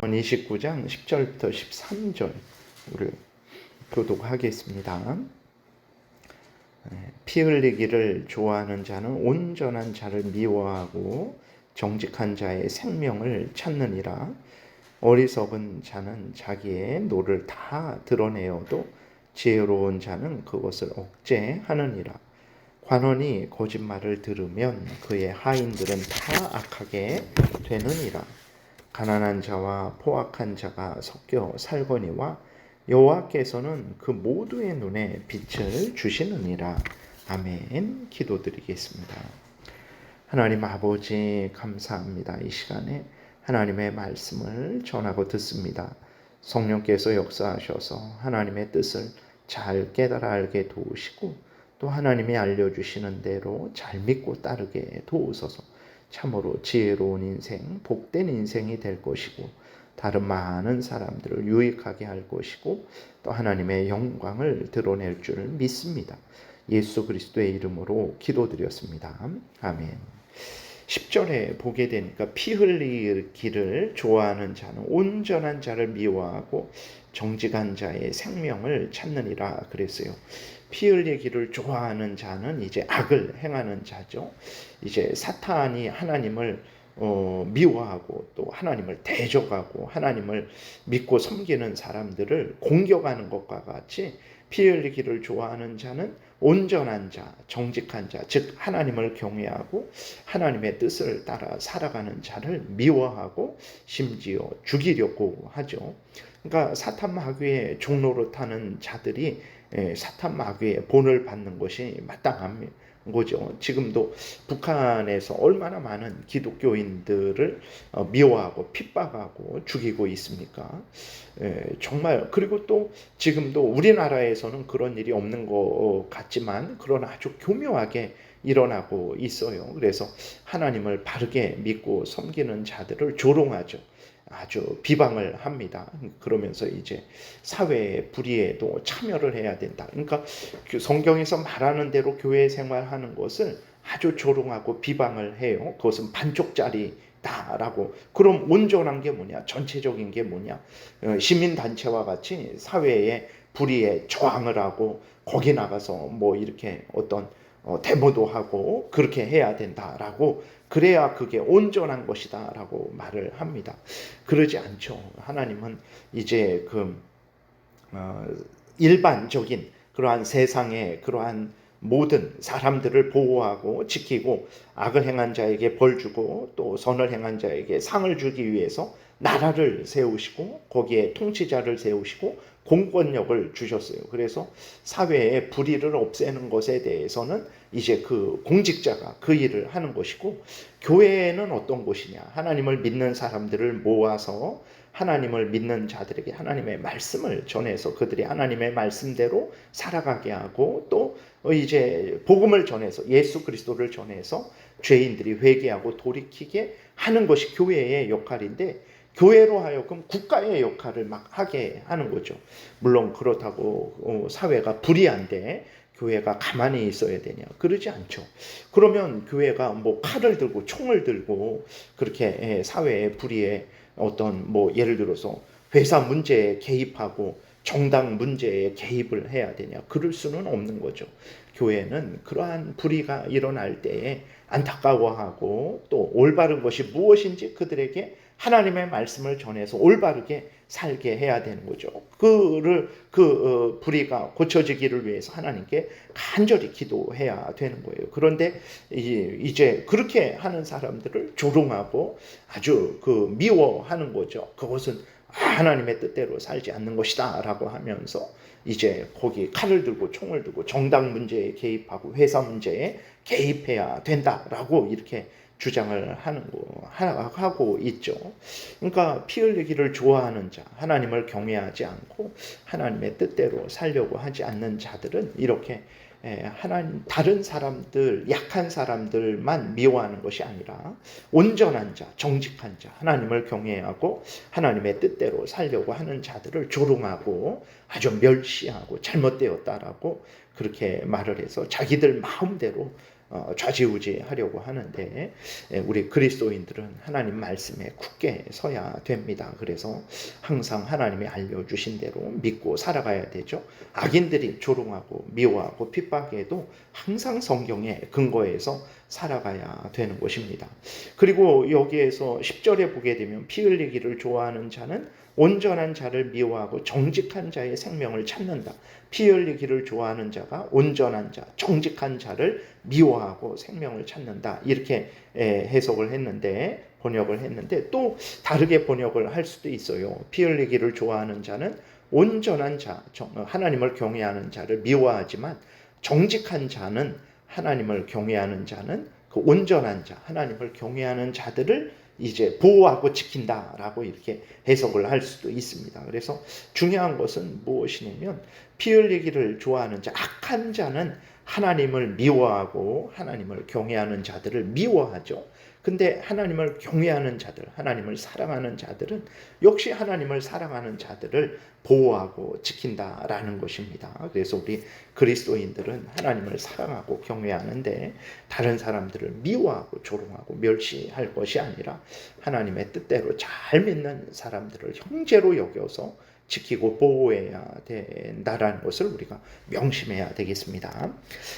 29장 10절부터 13절 우리 교독하겠습니다. 피 흘리기를 좋아하는 자는 온전한 자를 미워하고 정직한 자의 생명을 찾느니라. 어리석은 자는 자기의 노를 다 드러내어도 지혜로운 자는 그것을 억제하느니라. 관원이 거짓말을 들으면 그의 하인들은 다 악하게 되느니라. 가난한 자와 포악한 자가 섞여 살거니와 여호와께서는 그 모두의 눈에 빛을 주시느니라. 아멘. 기도드리겠습니다. 하나님 아버지 감사합니다. 이 시간에 하나님의 말씀을 전하고 듣습니다. 성령께서 역사하셔서 하나님의 뜻을 잘 깨달아 알게 도우시고 또 하나님이 알려주시는 대로 잘 믿고 따르게 도우소서. 참으로 지혜로운 인생, 복된 인생이 될 것이고 다른 많은 사람들을 유익하게 할 것이고 또 하나님의 영광을 드러낼 줄 믿습니다. 예수 그리스도의 이름으로 기도드렸습니다. 아멘. 10절에 보게 되니까 피 흘리기를 좋아하는 자는 온전한 자를 미워하고 정직한 자의 생명을 찾느니라 그랬어요. 피 흘리기를 좋아하는 자는 이제 악을 행하는 자죠. 이제 사탄이 하나님을 어, 미워하고 또 하나님을 대적하고 하나님을 믿고 섬기는 사람들을 공격하는 것과 같이 피 흘리기를 좋아하는 자는 온전한 자, 정직한 자, 즉 하나님을 경외하고 하나님의 뜻을 따라 살아가는 자를 미워하고 심지어 죽이려고 하죠. 그러니까 사탄 마귀의 종로로 타는 자들이 예, 사탄 마귀의 본을 받는 것이 마땅한 거죠. 지금도 북한에서 얼마나 많은 기독교인들을 어, 미워하고 핍박하고 죽이고 있습니까? 예, 정말 그리고 또 지금도 우리나라에서는 그런 일이 없는 것 같지만 그러나 아주 교묘하게 일어나고 있어요. 그래서 하나님을 바르게 믿고 섬기는 자들을 조롱하죠. 아주 비방을 합니다. 그러면서 이제 사회의 불의에도 참여를 해야 된다. 그러니까 그 성경에서 말하는 대로 교회 생활하는 것을 아주 조롱하고 비방을 해요. 그것은 반쪽짜리 다라고 그럼 온전한 게 뭐냐 전체적인 게 뭐냐 어, 시민단체와 같이 사회의 불의에 저항을 하고 거기 나가서 뭐 이렇게 어떤 어, 데모도 하고 그렇게 해야 된다라고 그래야 그게 온전한 것이다 라고 말을 합니다. 그러지 않죠. 하나님은 이제 그 어, 일반적인 그러한 세상의 그러한 모든 사람들을 보호하고 지키고 악을 행한 자에게 벌 주고 또 선을 행한 자에게 상을 주기 위해서 나라를 세우시고 거기에 통치자를 세우시고 공권력을 주셨어요. 그래서 사회의 불의를 없애는 것에 대해서는 이제 그 공직자가 그 일을 하는 것이고 교회는 어떤 곳이냐? 하나님을 믿는 사람들을 모아서 하나님을 믿는 자들에게 하나님의 말씀을 전해서 그들이 하나님의 말씀대로 살아가게 하고 또 이제 복음을 전해서 예수 그리스도를 전해서 죄인들이 회개하고 돌이키게 하는 것이 교회의 역할인데 교회로 하여금 국가의 역할을 막 하게 하는 거죠. 물론 그렇다고 어, 사회가 불이한데 교회가 가만히 있어야 되냐? 그러지 않죠. 그러면 교회가 뭐 칼을 들고 총을 들고 그렇게 예, 사회의 불의에 어떤 뭐 예를 들어서 회사 문제에 개입하고 정당 문제에 개입을 해야 되냐? 그럴 수는 없는 거죠. 교회는 그러한 불의가 일어날 때에 안타까워하고 또 올바른 것이 무엇인지 그들에게 하나님의 말씀을 전해서 올바르게 살게 해야 되는 거죠. 그를 그 어, 불의가 고쳐지기를 위해서 하나님께 간절히 기도해야 되는 거예요. 그런데 이제 그렇게 하는 사람들을 조롱하고 아주 그 미워하는 거죠. 그것은 하나님의 뜻대로 살지 않는 것이다라고 하면서 이제 거기 칼을 들고 총을 들고 정당 문제에 개입하고 회사 문제에 개입해야 된다라고 이렇게 주장을 하는 거 하고 있죠. 그러니까 피 흘리기를 좋아하는 자, 하나님을 경외하지 않고 하나님의 뜻대로 살려고 하지 않는 자들은 이렇게 하나님 다른 사람들 약한 사람들만 미워하는 것이 아니라 온전한 자, 정직한 자, 하나님을 경외하고 하나님의 뜻대로 살려고 하는 자들을 조롱하고 아주 멸시하고 잘못되었다라고 그렇게 말을 해서 자기들 마음대로 어, 좌지우지 하려고 하는데 예, 우리 그리스도인들은 하나님 말씀에 굳게 서야 됩니다. 그래서 항상 하나님이 알려주신 대로 믿고 살아가야 되죠. 악인들이 조롱하고 미워하고 핍박해도 항상 성경에 근거해서 살아가야 되는 것입니다. 그리고 여기에서 10절에 보게 되면 피 흘리기를 좋아하는 자는 온전한 자를 미워하고 정직한 자의 생명을 찾는다. 피 흘리기를 좋아하는 자가 온전한 자, 정직한 자를 미워하고 생명을 찾는다. 이렇게 해석을 했는데 번역을 했는데 또 다르게 번역을 할 수도 있어요. 피 흘리기를 좋아하는 자는 온전한 자, 하나님을 경외하는 자를 미워하지만 정직한 자는 하나님을 경외하는 자는 그 온전한 자, 하나님을 경외하는 자들을 이제 보호하고 지킨다라고 이렇게 해석을 할 수도 있습니다. 그래서 중요한 것은 무엇이냐면 피 흘리기를 좋아하는 자, 악한 자는 하나님을 미워하고 하나님을 경외하는 자들을 미워하죠. 근데 하나님을 경외하는 자들, 하나님을 사랑하는 자들은 역시 하나님을 사랑하는 자들을 보호하고 지킨다라는 것입니다. 그래서 우리 그리스도인들은 하나님을 사랑하고 경외하는데 다른 사람들을 미워하고 조롱하고 멸시할 것이 아니라 하나님의 뜻대로 잘 믿는 사람들을 형제로 여겨서 지키고 보호해야 된다라는 것을 우리가 명심해야 되겠습니다.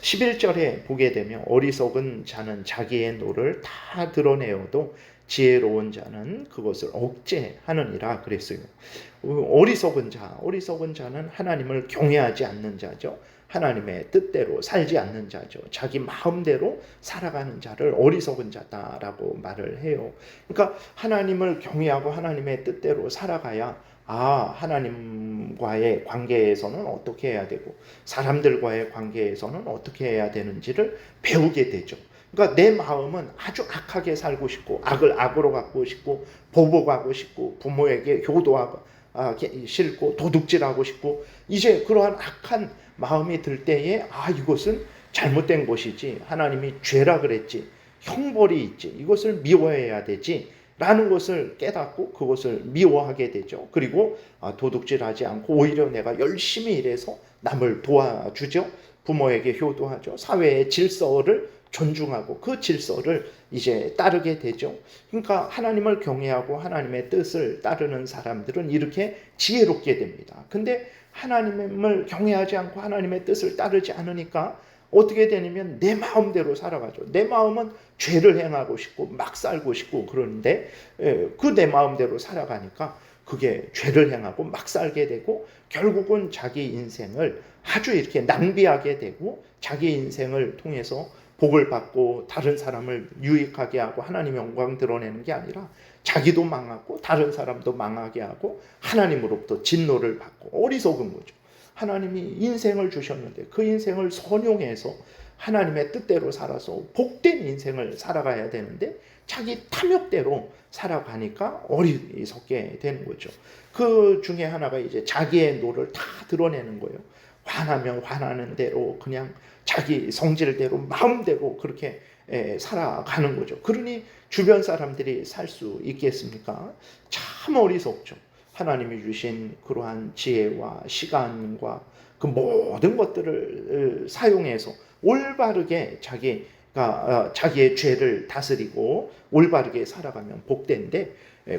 11절에 보게 되면 어리석은 자는 자기의 노를 다 드러내어도 지혜로운 자는 그것을 억제하느니라 그랬어요. 어리석은 자, 어리석은 자는 하나님을 경외하지 않는 자죠. 하나님의 뜻대로 살지 않는 자죠. 자기 마음대로 살아가는 자를 어리석은 자다라고 말을 해요. 그러니까 하나님을 경외하고 하나님의 뜻대로 살아가야 아, 하나님과의 관계에서는 어떻게 해야 되고, 사람들과의 관계에서는 어떻게 해야 되는지를 배우게 되죠. 그러니까 내 마음은 아주 악하게 살고 싶고, 악을 악으로 갖고 싶고, 보복하고 싶고, 부모에게 효도하고, 아, 싫고, 도둑질하고 싶고, 이제 그러한 악한 마음이 들 때에, 아, 이것은 잘못된 것이지. 하나님이 죄라 그랬지. 형벌이 있지. 이것을 미워해야 되지. 라는 것을 깨닫고 그것을 미워하게 되죠. 그리고 아, 도둑질하지 않고 오히려 내가 열심히 일해서 남을 도와주죠. 부모에게 효도하죠. 사회의 질서를 존중하고 그 질서를 이제 따르게 되죠. 그러니까 하나님을 경외하고 하나님의 뜻을 따르는 사람들은 이렇게 지혜롭게 됩니다. 근데 하나님을 경외하지 않고 하나님의 뜻을 따르지 않으니까 어떻게 되냐면 내 마음대로 살아가죠. 내 마음은 죄를 행하고 싶고 막 살고 싶고 그러는데 예, 그내 마음대로 살아가니까 그게 죄를 행하고 막 살게 되고 결국은 자기 인생을 아주 이렇게 낭비하게 되고 자기 인생을 통해서 복을 받고 다른 사람을 유익하게 하고 하나님의 영광 드러내는 게 아니라 자기도 망하고 다른 사람도 망하게 하고 하나님으로부터 진노를 받고 어리석은 거죠. 하나님이 인생을 주셨는데 그 인생을 선용해서 하나님의 뜻대로 살아서 복된 인생을 살아가야 되는데 자기 탐욕대로 살아가니까 어리석게 되는 거죠. 그 중에 하나가 이제 자기의 노를 다 드러내는 거예요. 화나면 화나는 대로 그냥 자기 성질대로 마음대로 그렇게 살아가는 거죠. 그러니 주변 사람들이 살 수 있겠습니까? 참 어리석죠. 하나님이 주신 그러한 지혜와 시간과 그 모든 것들을 사용해서 올바르게 자기가 어, 자기의 죄를 다스리고 올바르게 살아가면 복된데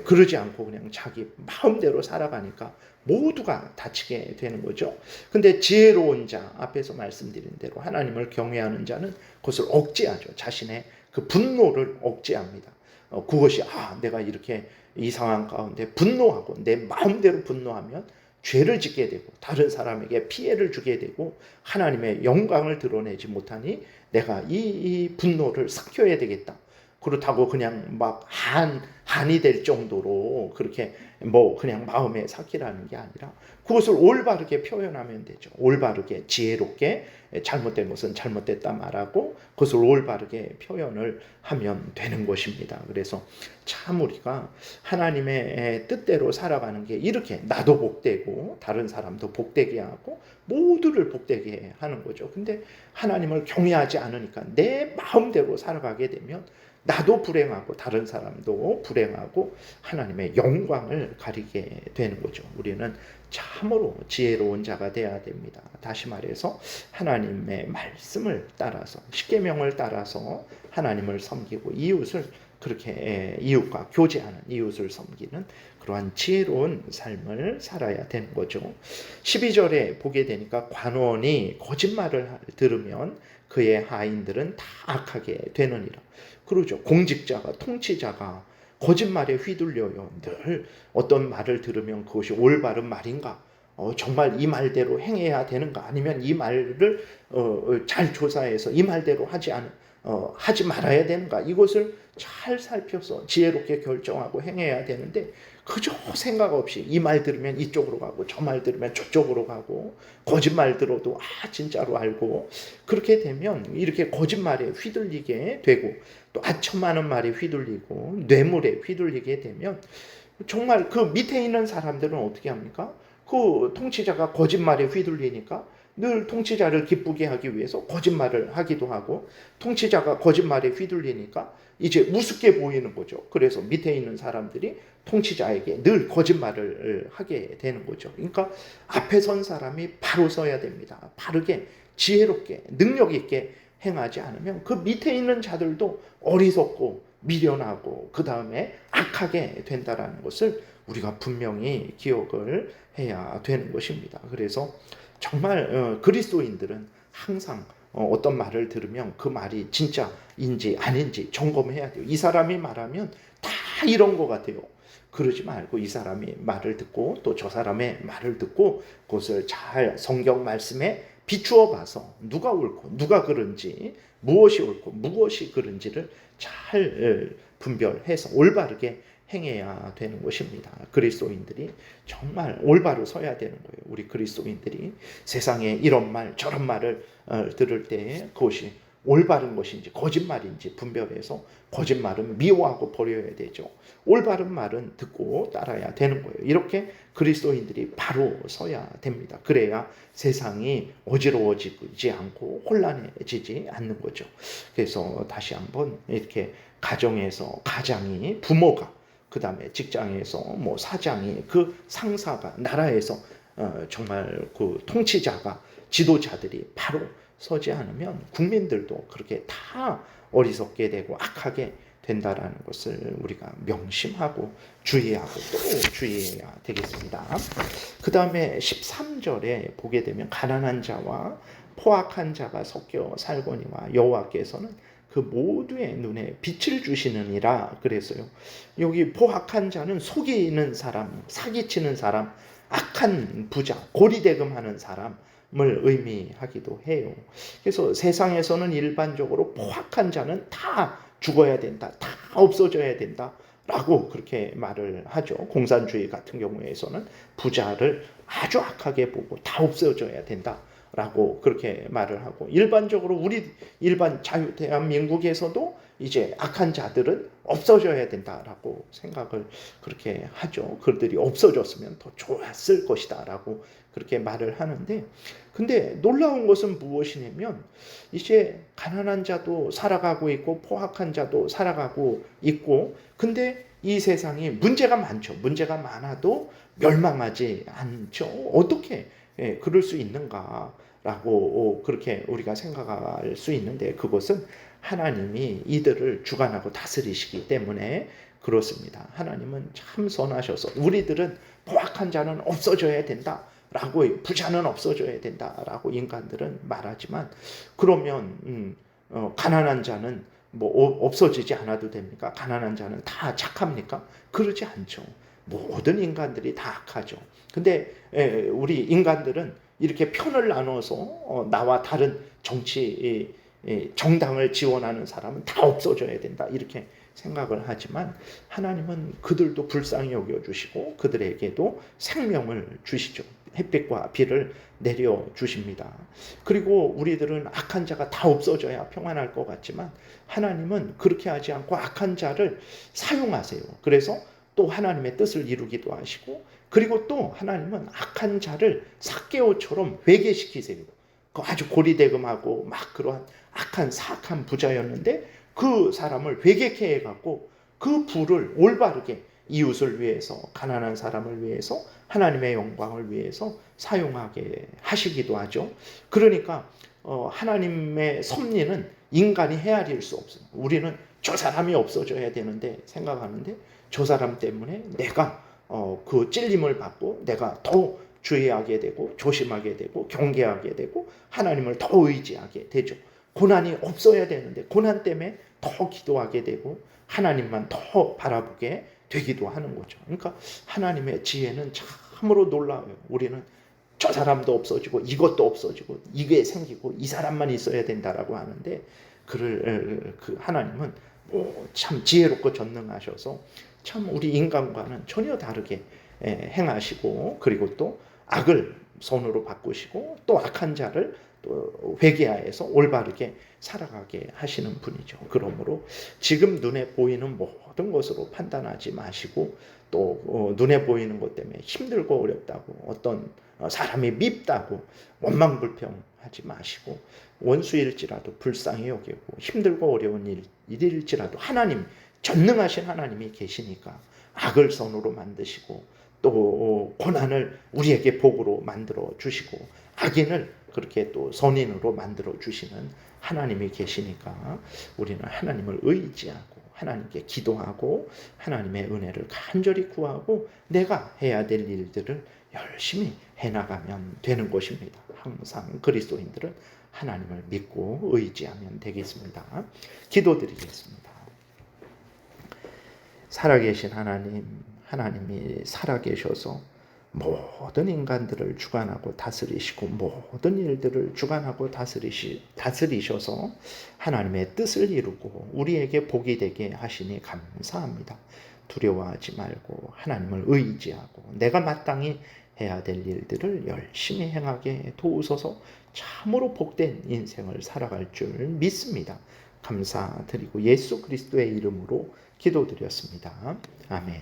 그러지 않고 그냥 자기 마음대로 살아가니까 모두가 다치게 되는 거죠. 근데 지혜로운 자 앞에서 말씀드린 대로 하나님을 경외하는 자는 그것을 억제하죠. 자신의 그 분노를 억제합니다. 어, 그것이 아 내가 이렇게 이 상황 가운데 분노하고 내 마음대로 분노하면 죄를 짓게 되고 다른 사람에게 피해를 주게 되고 하나님의 영광을 드러내지 못하니 내가 이, 이 분노를 삭혀야 되겠다. 그렇다고 그냥 막 한, 한이 될 정도로 그렇게 뭐 그냥 마음에 삭히라는 게 아니라 그것을 올바르게 표현하면 되죠. 올바르게 지혜롭게 잘못된 것은 잘못됐다 말하고 그것을 올바르게 표현을 하면 되는 것입니다. 그래서 참 우리가 하나님의 뜻대로 살아가는 게 이렇게 나도 복되고 다른 사람도 복되게 하고 모두를 복되게 하는 거죠. 근데 하나님을 경외하지 않으니까 내 마음대로 살아가게 되면 나도 불행하고 다른 사람도 불행하고 하나님의 영광을 가리게 되는 거죠. 우리는 참으로 지혜로운 자가 되어야 됩니다. 다시 말해서 하나님의 말씀을 따라서 십계명을 따라서 하나님을 섬기고 이웃을 그렇게 이웃과 교제하는 이웃을 섬기는 그러한 지혜로운 삶을 살아야 되는 거죠. 12절에 보게 되니까 관원이 거짓말을 들으면 그의 하인들은 다 악하게 되느니라. 그러죠. 공직자가 통치자가 거짓말에 휘둘려요. 늘 어떤 말을 들으면 그것이 올바른 말인가? 어, 정말 이 말대로 행해야 되는가? 아니면 이 말을 어, 어잘 조사해서 이 말대로 하지 않, 어, 하지 말아야 되는가? 이것을 잘 살펴서 지혜롭게 결정하고 행해야 되는데 그저 생각 없이 이 말 들으면 이쪽으로 가고 저 말 들으면 저쪽으로 가고 거짓말 들어도 아 진짜로 알고 그렇게 되면 이렇게 거짓말에 휘둘리게 되고 또 아첨하는 말에 휘둘리고 뇌물에 휘둘리게 되면 정말 그 밑에 있는 사람들은 어떻게 합니까? 그 통치자가 거짓말에 휘둘리니까 늘 통치자를 기쁘게 하기 위해서 거짓말을 하기도 하고 통치자가 거짓말에 휘둘리니까 이제 우습게 보이는 거죠. 그래서 밑에 있는 사람들이 통치자에게 늘 거짓말을 하게 되는 거죠. 그러니까 앞에 선 사람이 바로 서야 됩니다. 바르게 지혜롭게 능력 있게 행하지 않으면 그 밑에 있는 자들도 어리석고 미련하고 그 다음에 악하게 된다라는 것을 우리가 분명히 기억을 해야 되는 것입니다. 그래서 정말 어, 그리스도인들은 항상 어, 어떤 말을 들으면 그 말이 진짜인지 아닌지 점검해야 돼요. 이 사람이 말하면 다 이런 것 같아요. 그러지 말고 이 사람이 말을 듣고 또 저 사람의 말을 듣고 그것을 잘 성경 말씀에 비추어 봐서 누가 옳고 누가 그른지 무엇이 옳고 무엇이 그른지를 잘 분별해서 올바르게 행해야 되는 것입니다. 그리스도인들이 정말 올바로 서야 되는 거예요. 우리 그리스도인들이 세상에 이런 말 저런 말을 어, 들을 때 그것이 올바른 것인지 거짓말인지 분별해서 거짓말은 미워하고 버려야 되죠. 올바른 말은 듣고 따라야 되는 거예요. 이렇게 그리스도인들이 바로 서야 됩니다. 그래야 세상이 어지러워지지 않고 혼란해지지 않는 거죠. 그래서 다시 한번 이렇게 가정에서 가장이 부모가 그 다음에 직장에서 뭐 사장이 그 상사가 나라에서 어, 정말 그 통치자가 지도자들이 바로 서지 않으면 국민들도 그렇게 다 어리석게 되고 악하게 된다라는 것을 우리가 명심하고 주의하고 또 주의해야 되겠습니다. 그 다음에 13절에 보게 되면 가난한 자와 포악한 자가 섞여 살거니와 여호와께서는 그 모두의 눈에 빛을 주시느니라 그랬어요. 여기 포악한 자는 속이는 사람, 사기치는 사람, 악한 부자, 고리대금하는 사람, 을 의미하기도 해요. 그래서 세상에서는 일반적으로 포악한 자는 다 죽어야 된다. 다 없어져야 된다. 라고 그렇게 말을 하죠. 공산주의 같은 경우에서는 부자를 아주 악하게 보고 다 없어져야 된다. 라고 그렇게 말을 하고 일반적으로 우리 일반 자유 대한민국에서도 이제 악한 자들은 없어져야 된다라고 생각을 그렇게 하죠. 그들이 없어졌으면 더 좋았을 것이다라고 그렇게 말을 하는데 근데 놀라운 것은 무엇이냐면 이제 가난한 자도 살아가고 있고 포악한 자도 살아가고 있고 근데 이 세상이 문제가 많죠. 문제가 많아도 멸망하지 않죠. 어떻게 예, 그럴 수 있는가라고 그렇게 우리가 생각할 수 있는데 그것은 하나님이 이들을 주관하고 다스리시기 때문에 그렇습니다. 하나님은 참 선하셔서 우리들은 포악한 자는 없어져야 된다. 라고 부자는 없어져야 된다라고 인간들은 말하지만 그러면 음, 어, 가난한 자는 뭐 없어지지 않아도 됩니까? 가난한 자는 다 착합니까? 그러지 않죠. 모든 인간들이 다 악하죠. 근데 에, 우리 인간들은 이렇게 편을 나눠서 어, 나와 다른 정치 정당을 지원하는 사람은 다 없어져야 된다. 이렇게 생각을 하지만 하나님은 그들도 불쌍히 여겨주시고 그들에게도 생명을 주시죠. 햇빛과 비를 내려 주십니다. 그리고 우리들은 악한 자가 다 없어져야 평안할 것 같지만 하나님은 그렇게 하지 않고 악한 자를 사용하세요. 그래서 또 하나님의 뜻을 이루기도 하시고 그리고 또 하나님은 악한 자를 사개오처럼 회개시키세요. 그 아주 고리대금하고 막 그러한 악한 사악한 부자였는데 그 사람을 회개케 해갖고 그 부를 올바르게 이웃을 위해서 가난한 사람을 위해서 하나님의 영광을 위해서 사용하게 하시기도 하죠. 그러니까 어, 하나님의 섭리는 인간이 헤아릴 수 없어요. 우리는 저 사람이 없어져야 되는데 생각하는데 저 사람 때문에 내가 어, 그 찔림을 받고 내가 더 주의하게 되고 조심하게 되고 경계하게 되고 하나님을 더 의지하게 되죠. 고난이 없어야 되는데 고난 때문에 더 기도하게 되고 하나님만 더 바라보게 되기도 하는 거죠. 그러니까 하나님의 지혜는 참으로 놀라워요. 우리는 저 사람도 없어지고 이것도 없어지고 이게 생기고 이 사람만 있어야 된다라고 하는데 그를 그 하나님은 뭐참 지혜롭고 전능하셔서 참 우리 인간과는 전혀 다르게 행하시고 그리고 또 악을 손으로 바꾸시고 또 악한 자를 또 회개하여서 올바르게 살아가게 하시는 분이죠. 그러므로 지금 눈에 보이는 모든 것으로 판단하지 마시고 또 어, 눈에 보이는 것 때문에 힘들고 어렵다고 어떤 어, 사람이 밉다고 원망 불평하지 마시고 원수일지라도 불쌍히 여기고 힘들고 어려운 일, 일일지라도 하나님 전능하신 하나님이 계시니까 악을 선으로 만드시고 또 고난을 우리에게 복으로 만들어 주시고 악인을 그렇게 또 선인으로 만들어 주시는 하나님이 계시니까 우리는 하나님을 의지하고 하나님께 기도하고 하나님의 은혜를 간절히 구하고 내가 해야 될 일들을 열심히 해나가면 되는 것입니다. 항상 그리스도인들은 하나님을 믿고 의지하면 되겠습니다. 기도드리겠습니다. 살아계신 하나님, 하나님이 살아계셔서 모든 인간들을 주관하고 다스리시고 모든 일들을 주관하고 다스리시, 다스리셔서 하나님의 뜻을 이루고 우리에게 복이 되게 하시니 감사합니다. 두려워하지 말고 하나님을 의지하고 내가 마땅히 해야 될 일들을 열심히 행하게 도우소서 참으로 복된 인생을 살아갈 줄 믿습니다. 감사드리고 예수 그리스도의 이름으로 기도드렸습니다. 아멘.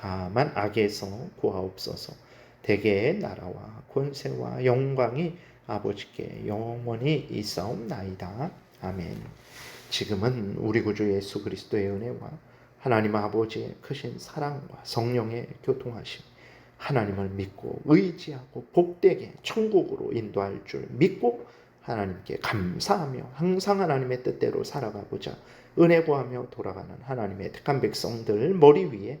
다만 악에서 구하옵소서 대개의 나라와 권세와 영광이 아버지께 영원히 있사옵나이다. 아멘. 지금은 우리 구주 예수 그리스도의 은혜와 하나님 아버지의 크신 사랑과 성령의 교통하심 하나님을 믿고 의지하고 복되게 천국으로 인도할 줄 믿고 하나님께 감사하며 항상 하나님의 뜻대로 살아가고자 은혜 구하며 돌아가는 하나님의 택한 백성들 머리 위에